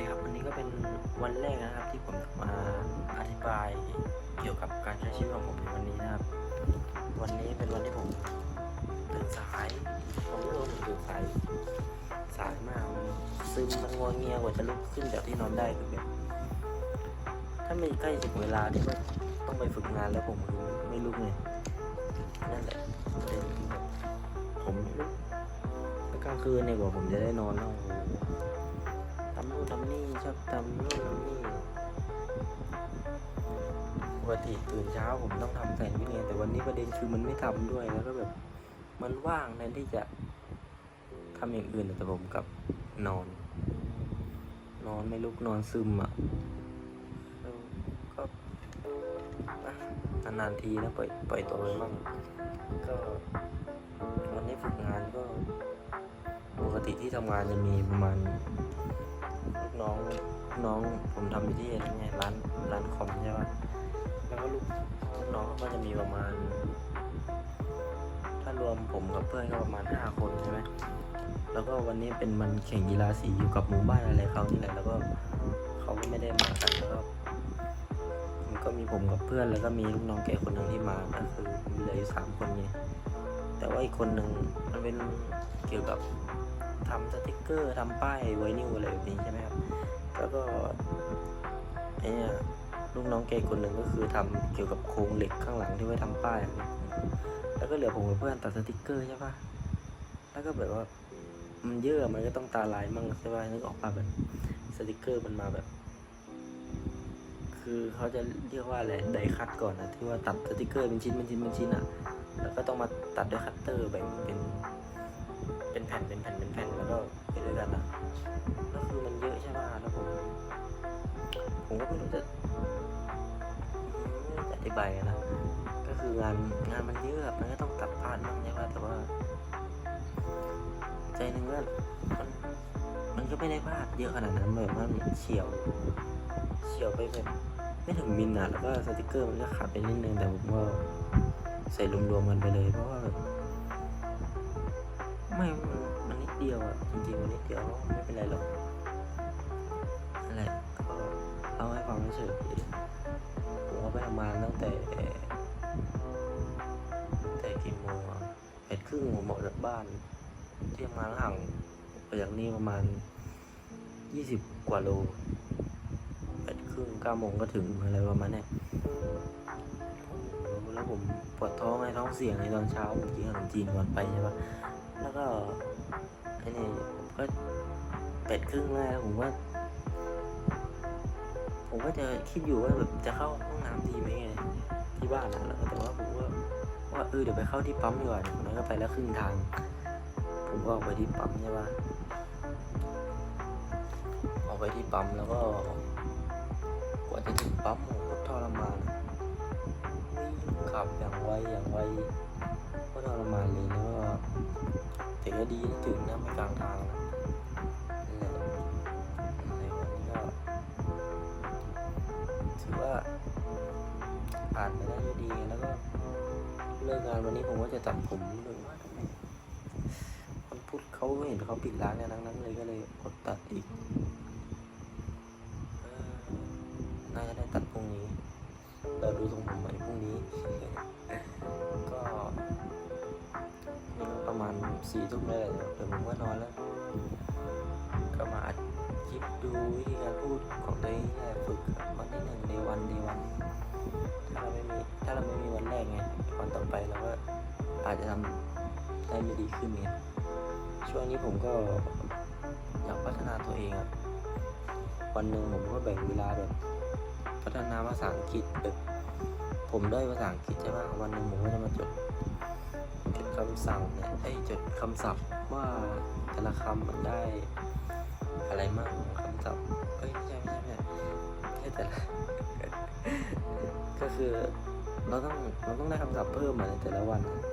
ดีครับวันนี้ก็เป็นวันแรกนะครับที่ผมมาอธิบายเกี่ยวกับการใช้ชีวิตของผมในวันนี้นะครับ วันนี้เป็นวันที่ผมตื่นสายผมไม่รู้ว่าผมตื่นสายสายมากซึมมันงวเงียกว่าจะลุกขึ้นจากที่นอนได้คือแบบถ้าไม่ใกล้ถึงเวลาที่ว่าต้องไปฝึกงานแล้วผมไม่ลุกไงนั่นแหละประเด็นผมลุกแล้วกลางคืนเนี่ยกว่าผมจะได้นอนแล้วำนู่นทำนี่ชอบทำนู่นทำนี่ปกติตื่นเช้าผมต้องทำแซนด์วิชไงแต่วันนี้ประเด็นคือมันไม่ทำด้วยแล้วก็แบบมันว่างแทนที่จะทำอย่างอื่นแต่ผมกับนอน นอนไม่ลุกนอนซึมอะแล้วก็นานๆทีนะปล่อยปล่อยตัวไปมั่งก็วันนี้ฝึกงานก็ปกติที่ทำงานจะมีประมาณ น้องน้องผมทำอยู่ที่อะไรเงี้ยร้านร้านคอมใช่ปะแล้วก็ลูกลูกน้องก็จะมีประมาณ ถ้ารวมผมกับเพื่อนก็ประมาณห้าคนใช่ไหมแล้วก็วันนี้เป็นมันแข่งกีฬาสีอยู่กับหมู่บ้านอะไรเขานี่แหละแล้วก็เขาก็ไม่ได้มากันแล้วก็มันก็มีผมกับเพื่อนแล้วก็มีลูกน้องแกคนหนึ่งที่มาก็คือมีเหลืออยู่สามคนไงแต่ว่าอีกคนหนึ่งมันเป็นเกี่ยวกับ ทำสติกเกอร์ทำป้ายไวนิวอะไรแบบนี้ใช่ไหมครับ แล้วก็ไอ้เนี่ยลูกน้องแกคนหนึ่งก็คือทำเกี่ยวกับโครงเหล็กข้างหลังที่ไว้ทำป้าย แล้วก็เหลือผมกับเพื่อนตัดสติกเกอร์ใช่ปะแล้วก็แบบว่ามันเยอะมันก็ต้องตาลายมั่งใช่ปะนึกออกปะแบบสติกเกอร์มันมาแบบ คือเขาจะเรียกว่าอะไรไดคัตก่อนนะที่ว่าตัดสติกเกอร์เป็นชิ้นเป็นชิ้นเป็นชิ้นอะ แล้วก็ต้องมาตัดด้วยคัตเตอร์แบ่งเป็น เป็นแผ่นเป็นแผ่นเป็นแผ่น ก็ไปด้วยกันอะแล้วคือมันเยอะใช่ไหมแล้วผมผมก็ไม่รู้จะไม่รู้จะอธิบายนะก็คืองานงานมันเยอะมันก็ต้องกลับบ้านบ้างใช่ไหมแต่ว่า ใจหนึ่งก็มันมันก็ไม่ได้พลาดเยอะขนาดนั้นแบบว่ามันเฉียวเฉียวไปแบบไม่ถึงมิลอะแล้วก็สติกเกอร์มันก็ขาดไปนิดนึงแต่ผมก็ใส่รวมๆกันไปเลยเพราะว่าแบบไม่ เดียวอะจริงๆมันนิดเดียวไม่เป็นไรหรอกนั่นแหละก็เอาให้ฟังเฉยๆผมก็ไปทำงานตั้งแต่แต่กี่โมงอะแปดครึ่งผมออกจากบ้านที่ทำงานห่างไปจากนี่ประมาณยี่สิบกว่าโลแปดครึ่งเก้าโมงก็ถึงอะไรประมาณเนี้ยแล้วผมปวดท้องไงท้องเสียงในตอนเช้าผมกินขนมจีนก่อนไปใช่ปะแล้วก็ไอ้นี่ผม ก็เป็ดครึ่งแล้วผมว่า ผมก็จะคิดอยู่ว่าแบบจะเข้าห้องน้ำดีไหมไงที่บ้านนะแล้วก็แต่ว่าผมก็ว่าเออเดี๋ยวไปเข้าที่ปั๊มดีกว่าผมนั้นก็ไปแล้วครึ่งทาง ผมก็ออกไปที่ปั๊มใช่ปะออกไปที่ปั๊มแล้วก็กว่าจะถึงปั๊มโอ้โหทรมานขับอย่างไวอย่างไวก็ทรมานเลยแล้วก็แต่ก็ดีถึงนะไม่กลางทาง ถือว่าผ่านไปได้ด้วยดีแล้วก็เลิกงานวันนี้ผมก็จะตัดผมเลยว่าทำไมวันพุธเขาเห็นเขาปิดร้านเนี่ยนั้นๆเลยก็เลยอดตัดอีกน่าจะได้ตัดพรุ่งนี้เราดูทรงผมใหม่พรุ่งนี้ ก็ประมาณสี่ทุ่มได้เลยเดี๋ยวผมก็นอนแล้ว ดูวิธีการพูดของตัวเองนี่แหละฝึกวันที่หนึ่งในวันในวัน ถ้าเราไม่มีถ้าเราไม่มีวันแรกไงวันต่อไปเราก็อาจจะทำได้ไม่ดีขึ้นไงช่วงนี้ผมก็อยากพัฒนาตัวเองอะวันหนึ่งผมก็แบ่งเวลาแบบพัฒนาภาษาอังกฤษแบบผมได้ภาษาอังกฤษใช่ไหมวันหนึ่งผมก็จะมาจดจดคำสั่งเนี่ยไอ้จดคำศัพท์ว่าแต่ละคำมันได้ อะไรมั่งคำศัพท์เอ้ยไม่ใช่ไม่ใช่ไม่ใช่แค่แต่ละก็คือเราต้องเราต้องได้คำศัพท์เพิ่มมาในแต่ละวันนะ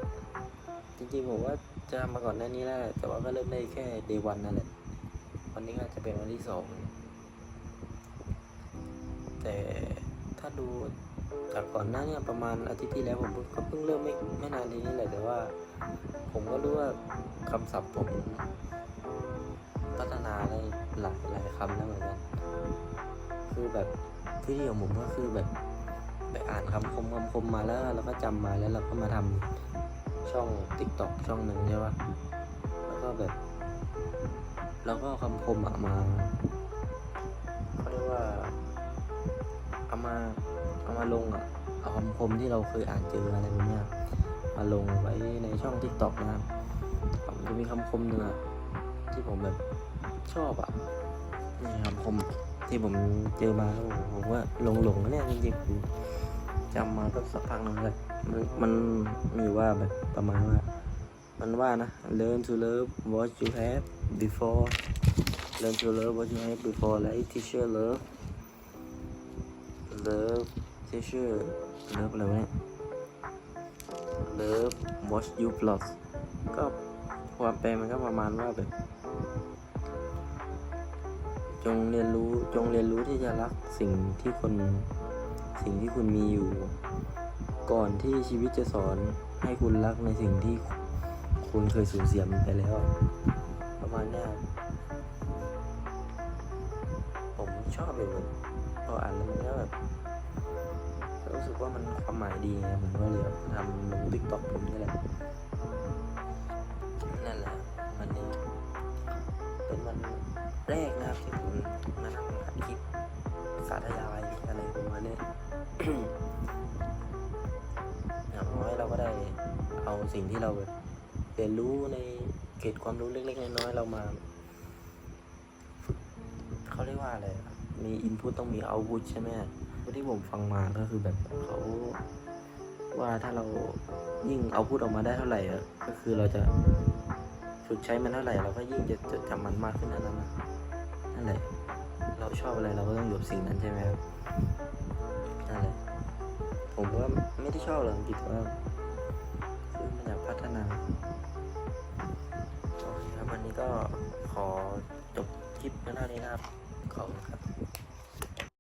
จริงๆผมว่าจะทำมาก่อนหน้านี้แล้วแหละแต่ว่าก็เริ่มได้แค่เดวันนั่นแหละวันนี้ก็จะเป็นวันที่สองแต่ถ้าดูจากก่อนหน้าเนี่ยประมาณอาทิตย์ที่แล้วผมก็เพิ่งเริ่มไม่ไม่นานนี้นี่แหละแต่ว่า ผมก็รู้ว่าคำศัพท์ผม พัฒนาได้หลายหลายคำแล้วเหมือนกัน คือแบบวิธีของผมก็คือแบบไปอ่านคำคมคำคมมาแล้วเราก็จำมาแล้วเราก็มาทำช่องติ๊กต็อกช่องหนึ่งใช่ปะแล้วก็แบบเราก็เอาคำคมอะมาเขาเรียกว่าเอามาเอามาลงอะเอาคำคมที่เราเคยอ่านเจออะไรแบบเนี้ยมาลงไว้ในช่องทิกต็อกนะครับจะมีคำคมหนึ่งอะ ที่ผมแบบชอบอะนี่คำคมที่ผมเจอมาผมว่าหลงหลงๆนะเนี่ยจริงๆผมจำมาก็สักพักหนึงเลยมันมันมีว่าแบบประมาณว่า มันว่านะ learn to love what you have before learn to love what you have before like teacher love love teacher love อะไรวะเนี่ย love watch you plus ก็ความแปลมันก็ประมาณว่าแบบ จงเรียนรู้จงเรียนรู้ที่จะรักสิ่งที่คนสิ่งที่คุณมีอยู่ ก่อนที่ชีวิตจะสอนให้คุณรักในสิ่งที่คุณเคยสูญเสียมันไปแล้ว ประมาณนี้ครับผมชอบเลยแบบพออ่านแล้วมันก็แบบรู้สึกว่ามันความหมายดีไงผมก็เลยทำลงติ๊กต็อกผมนี่แหละนั่นแหละวันนี้เป็นวันแรกนะครับที่ สาธยายอะไรประมาณนี้อย่างน้อยเราก็ได้เอาสิ่งที่เราแบบเรียนรู้ในเกร็ดความรู้เล็กๆน้อยๆเรามาเขาเรียกว่าอะไรมีอินพุตต้องมีเอาพุตใช่ไหมที่ผมฟังมาก็คือแบบเขาว่าถ้าเรายิ่งเอาพุตออกมาได้เท่าไหร่อะก็คือเราจะฝึกใช้มันเท่าไหร่เราก็ยิ่งจะจดจำมันมากขึ้นนั่นนะนั่นแหละ เราชอบอะไรเราก็ต้องอยู่กับสิ่งนั้นใช่ไหมครับอะไรผมว่าไม่ได้ชอบหรอกผิดว่าคือมันอยากพัฒนาโอเคครับวันนี้ก็ขอจบคลิปเท่านี้นะครับขอบคุณครับ